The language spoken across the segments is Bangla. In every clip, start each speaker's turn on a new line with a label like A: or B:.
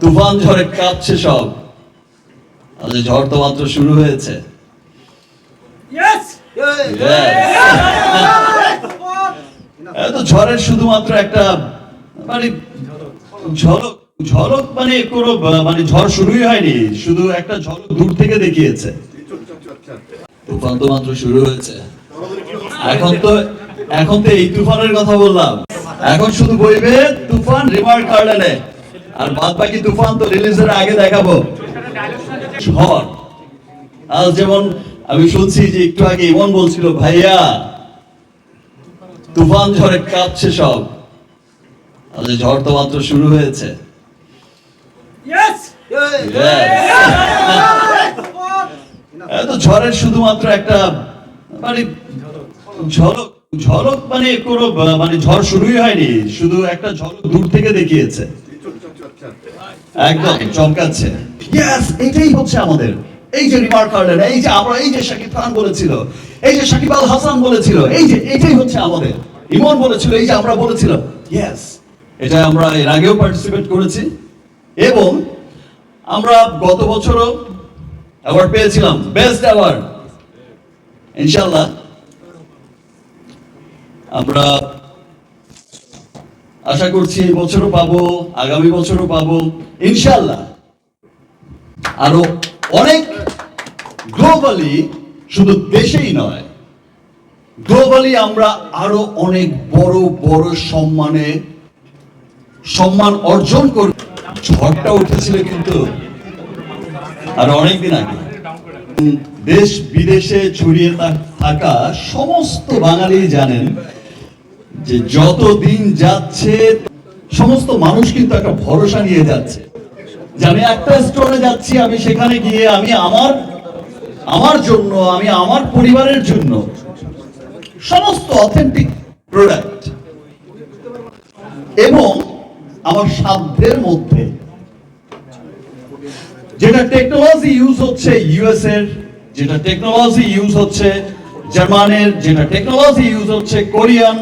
A: তুফান ঝড়ে কাঁপছে সব। আজ ঝড় তো মাত্র শুরু হয়েছে। এত ঝড়ের শুধুমাত্র একটা মানে ঝলক ঝলক মানে কোনো মানে ঝড় শুরুই হয়নি শুধু একটা ঝলক দূর থেকে দেখিয়েছে। তুফান তো মাত্র শুরু হয়েছে। এখন তো এখন তো এই তুফানের কথা বললাম। এখন শুধু বইবে তুফান রিমার গার্ডেনে আর বাদ বাকি তুফান তো রিলিজের আগে দেখাবো। ঝড়। আজ যেমন আমি শুনছি যে একটু আগে ইমন বলছিল ভাইয়া তুফান ঝড়ে কাঁপছে সব। আজ ঝড় তো মাত্র শুরু হয়েছে! এত ঝড়ের শুধুমাত্র একটা মানে ঝলক ঝলক মানে কোনো মানে ঝড় শুরুই হয়নি শুধু একটা ঝলক দূর থেকে দেখিয়েছে। একদম। চমকাচ্ছে। ইয়েস এটাই হচ্ছে আমাদের। এই যে রিমার্ক গার্ডেন এই যে আমরা, এই যে শাকিব খান বলেছিল, এই যে শাকিব আল হাসান বলেছিল, এই যে, এটাই হচ্ছে আমাদের। ইমন বলেছিল, এই যে আমরা বলেছিলাম ইয়েস এটা আমরা এর আগেও পার্টিসিপেট করেছি। এবং আমরা গত বছরও অ্যাওয়ার্ড পেয়েছিলাম বেস্ট অ্যাওয়ার্ড ইনশাল্লাহ আমরা আশা করছি এই বছরও পাবো, আগামী বছরও পাবো ইনশাল্লাহ আরও অনেক গ্লোবালি শুধু দেশেই নয় গ্লোবালি আমরা আরও অনেক বড় বড় সম্মানে সম্মান অর্জন করি। ঝড়টা উঠেছিল কিন্তু আর অনেকদিন আগে। দেশ বিদেশে ছড়িয়ে থাকা সমস্ত বাঙালি জানেন যে যত দিন যাচ্ছে, সমস্ত মানুষ কিন্তু একটা ভরসা নিয়ে যাচ্ছে। যে আমি একটা স্টোরে যাচ্ছি, আমি সেখানে গিয়ে আমি আমার আমার জন্য, আমি আমার পরিবারের জন্য সমস্ত অথেন্টিক প্রোডাক্ট এবং আমার সাধ্যের মধ্যে যেটা টেকনোলজি ইউজ হচ্ছে ইউএস এর, যেটা টেকনোলজি ইউজ হচ্ছে জার্মানের, যেটা টেকনোলজি ইউজ হচ্ছে কোরিয়ান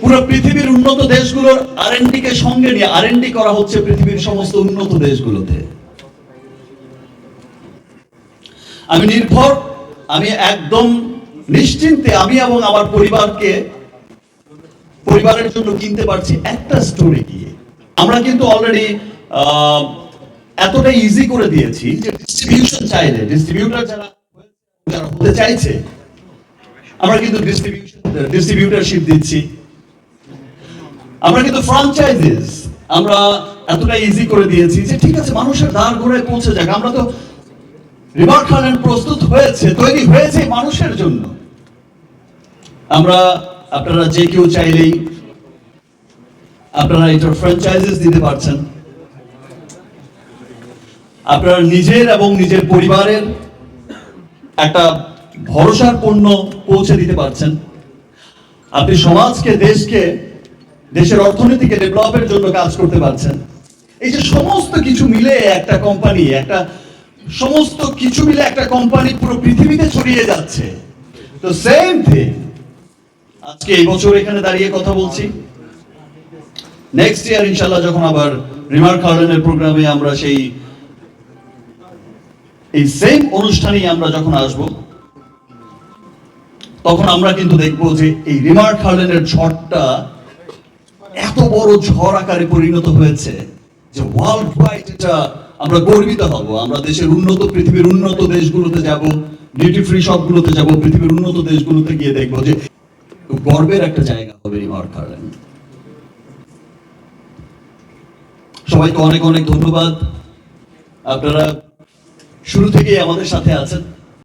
A: পুরো পৃথিবীর উন্নত দেশগুলোর আরএনডি কে সঙ্গে নিয়ে আরএনডি করা হচ্ছে পৃথিবীর সমস্ত উন্নত দেশগুলোতে। আমি নির্ভর, আমি একদম নিশ্চিন্তে আমি এবং আমার পরিবারকে, পরিবারের জন্য কিনতে পারছি একটা স্টোরে গিয়ে। আমরা কিন্তু অলরেডি এতটা ইজি করে দিয়েছি যে ডিস্ট্রিবিউশন চাইলে ডিস্ট্রিবিউটর যারা যারা হতে চাইছে, আমরা কিন্তু ডিস্ট্রিবিউশন ডিস্ট্রিবিউটারশিপ দিচ্ছি। আমরা কিন্তু ফ্রাঞ্চাইজিস আমরা এতটা ইজি করে দিয়েছি যে ঠিক আছে, মানুষের দ্বার ঘুরে পৌঁছে যাক। আমরা তো রিভার খালেন প্রস্তুত হয়েছে, তৈরি হয়েছে মানুষের জন্য। আমরা, আপনারা যে কেউ চাইলেই আপনারা এটার ফ্র্যাঞ্চাইজিস দিতে পারছেন। আপনারা নিজের এবং নিজের পরিবারের একটা ভরসার পণ্য পৌঁছে দিতে পারছেন। আপনি সমাজকে, দেশকে দেশের অর্থনীতিকে ডেভেলপের জন্য কাজ করতে পারছেন। এই যে সমস্ত কিছু মিলে একটা কোম্পানি, একটা সমস্ত কিছু মিলে একটা কোম্পানি পুরো পৃথিবীতে ছড়িয়ে যাচ্ছে। তো সেম থিং আজকে এই বছর এখানে দাঁড়িয়ে কথা বলছি। নেক্সট ইয়ার ইনশাল্লাহ যখন আবার রিমার্ক গার্ডেনের প্রোগ্রামে আমরা সেই, এই সেম অনুষ্ঠানেই আমরা যখন আসব, তখন আমরা কিন্তু দেখব যে এই রিমার্ক গার্ডেনের ঝড়টা এত বড় ঝড় আকারে পরিণত হয়েছে যে ওয়ার্ল্ড ওয়াইড এটা আমরা গর্বিত হব। আমরা দেশের উন্নত, পৃথিবীর উন্নত দেশগুলোতে যাব ডিউটি ফ্রি শপগুলোতে যাব, পৃথিবীর উন্নত দেশগুলোতে গিয়ে দেখব যে গর্বের একটা জায়গা হবে রিমার্ক গার্ডেন সবাইকে অনেক অনেক ধন্যবাদ। আপনারা শুরু থেকেই আমাদের সাথে আছেন।